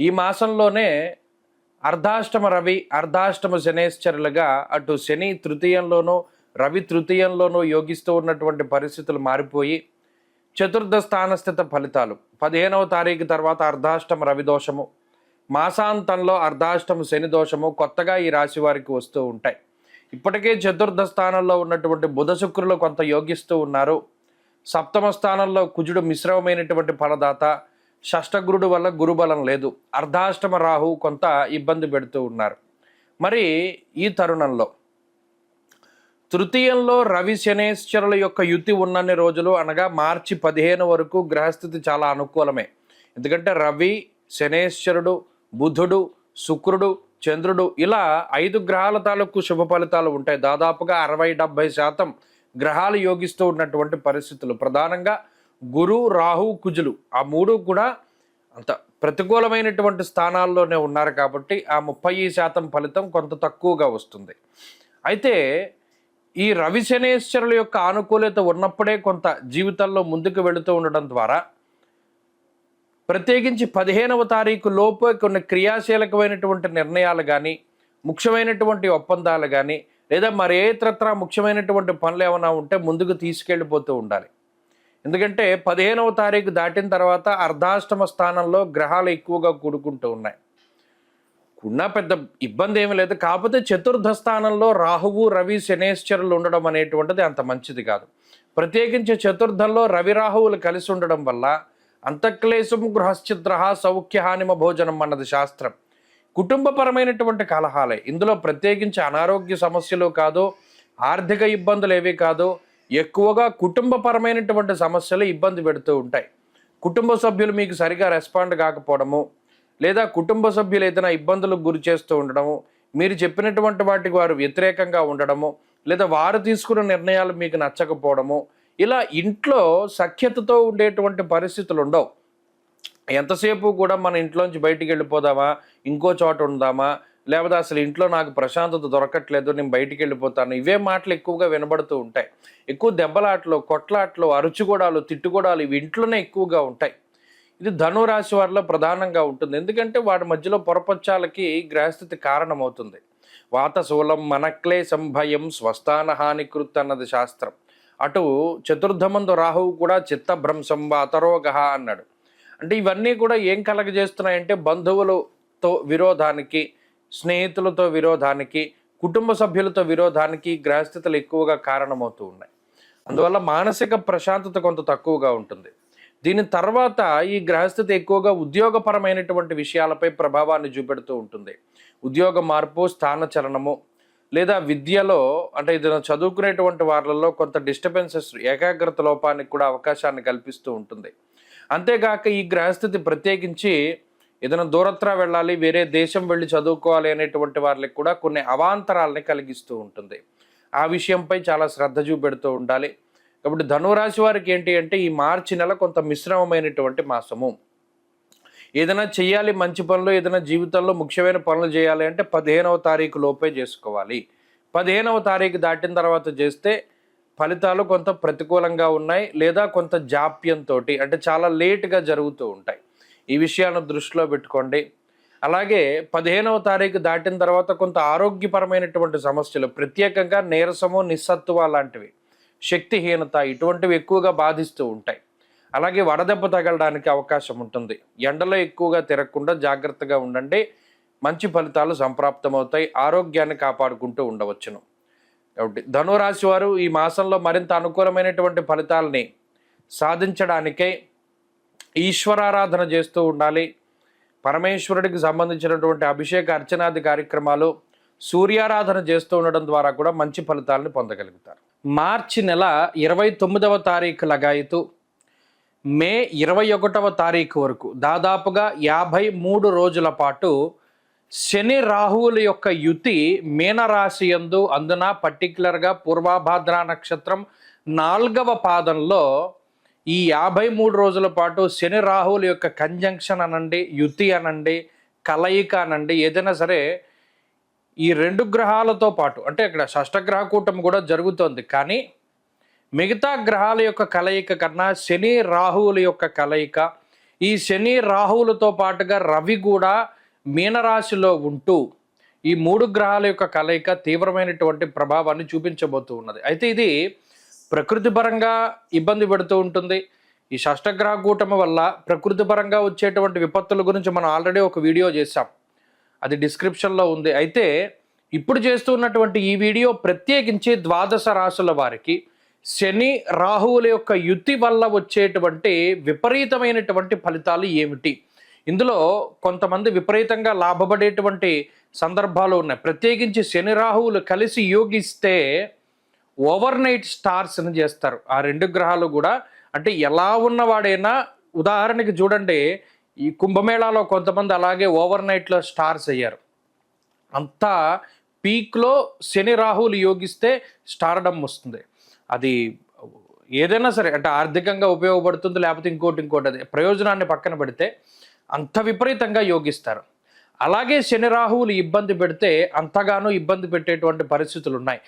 ఈ మాసంలోనే అర్ధాష్టమ రవి అర్ధాష్టమ శనేశ్వరులుగా అటు శని తృతీయంలోనూ రవి తృతీయంలోనూ యోగిస్తూ ఉన్నటువంటి పరిస్థితులు మారిపోయి చతుర్థ స్థానస్థిత ఫలితాలు. పదిహేనవ తారీఖు తర్వాత అర్ధాష్టమ రవి దోషము మాసాంతంలో అర్ధాష్టమ శని దోషము కొత్తగా ఈ రాశి వారికి వస్తూ ఉంటాయి. ఇప్పటికే చతుర్థ స్థానంలో ఉన్నటువంటి బుధ శుక్రులు కొంత యోగిస్తూ ఉన్నారు. సప్తమ స్థానంలో కుజుడు మిశ్రమమైనటువంటి ఫలదాత షష్టగురుడు వల్ల గురుబలం లేదు. అర్ధాష్టమ రాహు కొంత ఇబ్బంది పెడుతూ ఉన్నారు. మరి ఈ తరుణంలో తృతీయంలో రవి శనేశ్వరుల యొక్క యుతి ఉన్నన్ని రోజులు అనగా మార్చి పదిహేను వరకు గ్రహస్థితి చాలా అనుకూలమే. ఎందుకంటే రవి శనేశ్వరుడు బుధుడు శుక్రుడు చంద్రుడు ఇలా ఐదు గ్రహాల తాలూకు శుభ ఫలితాలు ఉంటాయి. దాదాపుగా అరవై డెబ్బై శాతం గ్రహాలు యోగిస్తూ ఉన్నటువంటి పరిస్థితులు. ప్రధానంగా గురు రాహు కుజులు ఆ మూడు కూడా అంత ప్రతికూలమైనటువంటి స్థానాల్లోనే ఉన్నారు కాబట్టి ఆ ముప్పై శాతం ఫలితం కొంత తక్కువగా వస్తుంది. అయితే ఈ రవి శనేశ్వరుల యొక్క ఆనుకూలత ఉన్నప్పుడే కొంత జీవితంలో ముందుకు వెళుతూ ఉండడం ద్వారా ప్రత్యేకించి పదిహేనవ తారీఖు లోపు కొన్ని క్రియాశీలకమైనటువంటి నిర్ణయాలు కానీ ముఖ్యమైనటువంటి ఒప్పందాలు కానీ లేదా మరి ఏ ఇతరత్ర ముఖ్యమైనటువంటి పనులు ఏమైనా ఉంటే ముందుకు తీసుకెళ్ళిపోతూ ఉండాలి. ఎందుకంటే పదిహేనవ తారీఖు దాటిన తర్వాత అర్ధాష్టమ స్థానంలో గ్రహాలు ఎక్కువగా కూడుకుంటూ ఉన్నాయి. ఉన్న పెద్ద ఇబ్బంది ఏమీ లేదు. కాకపోతే చతుర్థ స్థానంలో రాహువు రవి శనేశ్వరులు ఉండడం అనేటువంటిది అంత మంచిది కాదు. ప్రత్యేకించి చతుర్థంలో రవి రాహువులు కలిసి ఉండడం వల్ల అంతఃక్లేశం గృహశ్చిద్ర సౌఖ్యహానిమ భోజనం అన్నది శాస్త్రం. కుటుంబపరమైనటువంటి కలహాలే. ఇందులో ప్రత్యేకించి అనారోగ్య సమస్యలు కాదు ఆర్థిక ఇబ్బందులు ఏవి కాదు ఎక్కువగా కుటుంబపరమైనటువంటి సమస్యలు ఇబ్బంది పెడుతూ ఉంటాయి. కుటుంబ సభ్యులు మీకు సరిగా రెస్పాండ్ కాకపోవడము లేదా కుటుంబ సభ్యులు ఏదైనా ఇబ్బందులకు గురి చేస్తూ ఉండడము మీరు చెప్పినటువంటి వాటికి వారు వ్యతిరేకంగా ఉండడము లేదా వారు తీసుకున్న నిర్ణయాలు మీకు నచ్చకపోవడము ఇలా ఇంట్లో సఖ్యతతో ఉండేటువంటి పరిస్థితులు ఉండవు. ఎంతసేపు కూడా మన ఇంట్లోంచి బయటికి వెళ్ళిపోదామా ఇంకో చోట ఉందామా లేకపోతే అసలు ఇంట్లో నాకు ప్రశాంతత దొరకట్లేదు నేను బయటికి వెళ్ళిపోతాను. ఇవే మాటలు ఎక్కువగా వినబడుతూ ఉంటాయి. ఎక్కువ దెబ్బలాటలు కొట్లాట్లు అరుచుగూడాలు తిట్టుగోడాలు ఇవి ఇంట్లోనే ఎక్కువగా ఉంటాయి. ఇది ధనురాశి వారిలో ప్రధానంగా ఉంటుంది. ఎందుకంటే వాటి మధ్యలో పొరపచ్చాలకి గ్రహస్థితి కారణమవుతుంది. వాతశూలం మనక్లేశం భయం స్వస్థాన హానికృత్ అన్నది శాస్త్రం. అటు చతుర్థమందు రాహువు కూడా చిత్తభ్రంశం వాతరోగ అన్నాడు. అంటే ఇవన్నీ కూడా ఏం కలగజేస్తున్నాయంటే బంధువులతో విరోధానికి స్నేహితులతో విరోధానికి కుటుంబ సభ్యులతో విరోధానికి గ్రహస్థితులు ఎక్కువగా కారణమవుతూ ఉన్నాయి. అందువల్ల మానసిక ప్రశాంతత కొంత తక్కువగా ఉంటుంది. దీని తర్వాత ఈ గ్రహస్థితి ఎక్కువగా ఉద్యోగపరమైనటువంటి విషయాలపై ప్రభావాన్ని చూపెడుతూ ఉంటుంది. ఉద్యోగ మార్పు స్థాన చలనము లేదా విద్యలో అంటే ఇది చదువుకునేటువంటి వాళ్ళలో కొంత డిస్టర్బెన్సెస్ ఏకాగ్రత లోపానికి కూడా అవకాశాన్ని కల్పిస్తూ ఉంటుంది. అంతేగాక ఈ గ్రహస్థితి ప్రత్యేకించి ఏదైనా దూరత్రా వెళ్ళాలి వేరే దేశం వెళ్ళి చదువుకోవాలి అనేటువంటి వారికి కూడా కొన్ని అవాంతరాలని కలిగిస్తూ ఉంటుంది. ఆ విషయంపై చాలా శ్రద్ధ చూపెడుతూ ఉండాలి. కాబట్టి ధనురాశి వారికి ఏంటి అంటే ఈ మార్చి నెల కొంత మిశ్రమమైనటువంటి మాసము. ఏదైనా చేయాలి మంచి పనులు ఏదైనా జీవితంలో ముఖ్యమైన పనులు చేయాలి అంటే పదిహేనవ తారీఖు లోపే చేసుకోవాలి. పదిహేనవ తారీఖు దాటిన తర్వాత చేస్తే ఫలితాలు కొంత ప్రతికూలంగా ఉన్నాయి లేదా కొంత జాప్యంతో అంటే చాలా లేట్గా జరుగుతూ ఉంటాయి. ఈ విషయాలను దృష్టిలో పెట్టుకోండి. అలాగే పదిహేనవ తారీఖు దాటిన తర్వాత కొంత ఆరోగ్యపరమైనటువంటి సమస్యలు ప్రత్యేకంగా నీరసము నిస్సత్తువ లాంటివి శక్తిహీనత ఇటువంటివి ఎక్కువగా బాధిస్తూ ఉంటాయి. అలాగే వడదెబ్బ తగలడానికి అవకాశం ఉంటుంది. ఎండలో ఎక్కువగా తిరగకుండా జాగ్రత్తగా ఉండండి. మంచి ఫలితాలు సంప్రాప్తమవుతాయి. ఆరోగ్యాన్ని కాపాడుకుంటూ ఉండవచ్చును. కాబట్టి ధనురాశి వారు ఈ మాసంలో మరింత అనుకూలమైనటువంటి ఫలితాలని సాధించడానికై ఈశ్వరారాధన చేస్తూ ఉండాలి. పరమేశ్వరుడికి సంబంధించినటువంటి అభిషేక అర్చనాది కార్యక్రమాలు సూర్యారాధన చేస్తూ ఉండడం ద్వారా కూడా మంచి ఫలితాలను పొందగలుగుతారు. మార్చి నెల ఇరవై తొమ్మిదవ తారీఖు లగాయతు మే ఇరవై ఒకటవ తారీఖు వరకు దాదాపుగా యాభై మూడు రోజుల పాటు శని రాహువుల యొక్క యుతి మీనరాశి యందు అందున పర్టికులర్గా పూర్వాభాద్ర నక్షత్రం నాలుగవ పాదంలో ఈ యాభై మూడు రోజుల పాటు శని రాహువుల యొక్క కంజంక్షన్ అనండి యుతి అనండి కలయిక అనండి ఏదైనా సరే ఈ రెండు గ్రహాలతో పాటు అంటే ఇక్కడ షష్టగ్రహ కూటమి కూడా జరుగుతోంది. కానీ మిగతా గ్రహాల యొక్క కలయిక కన్నా శని రాహువుల యొక్క కలయిక ఈ శని రాహువులతో పాటుగా రవి కూడా మీనరాశిలో ఉంటూ ఈ మూడు గ్రహాల యొక్క కలయిక తీవ్రమైనటువంటి ప్రభావాన్ని చూపించబోతూ ఉన్నది. అయితే ఇది ప్రకృతి పరంగా ఇబ్బంది పెడుతూ ఉంటుంది. ఈ షష్టగ్రహ కూటమి వల్ల ప్రకృతి పరంగా వచ్చేటువంటి విపత్తుల గురించి మనం ఆల్రెడీ ఒక వీడియో చేశాం. అది డిస్క్రిప్షన్లో ఉంది. అయితే ఇప్పుడు చేస్తున్నటువంటి ఈ వీడియో ప్రత్యేకించి ద్వాదశ రాశుల వారికి శని రాహువుల యొక్క యుతి వల్ల వచ్చేటువంటి విపరీతమైనటువంటి ఫలితాలు ఏమిటి? ఇందులో కొంతమంది విపరీతంగా లాభపడేటువంటి సందర్భాలు ఉన్నాయి. ప్రత్యేకించి శని రాహువులు కలిసి యోగిస్తే ఓవర్ నైట్ స్టార్స్ అని చేస్తారు. ఆ రెండు గ్రహాలు కూడా అంటే ఎలా ఉన్నవాడైనా ఉదాహరణకి చూడండి ఈ కుంభమేళాలో కొంతమంది అలాగే ఓవర్ నైట్లో స్టార్స్ అయ్యారు. అంతా పీక్లో శని రాహువులు యోగిస్తే స్టార్డమ్ వస్తుంది. అది ఏదైనా సరే అంటే ఆర్థికంగా ఉపయోగపడుతుంది లేకపోతే ఇంకోటి ఇంకోటి అది ప్రయోజనాన్ని పక్కన పెడితే అంత విపరీతంగా యోగిస్తారు. అలాగే శని రాహువులు ఇబ్బంది పెడితే అంతగానో ఇబ్బంది పెట్టేటువంటి పరిస్థితులు ఉన్నాయి.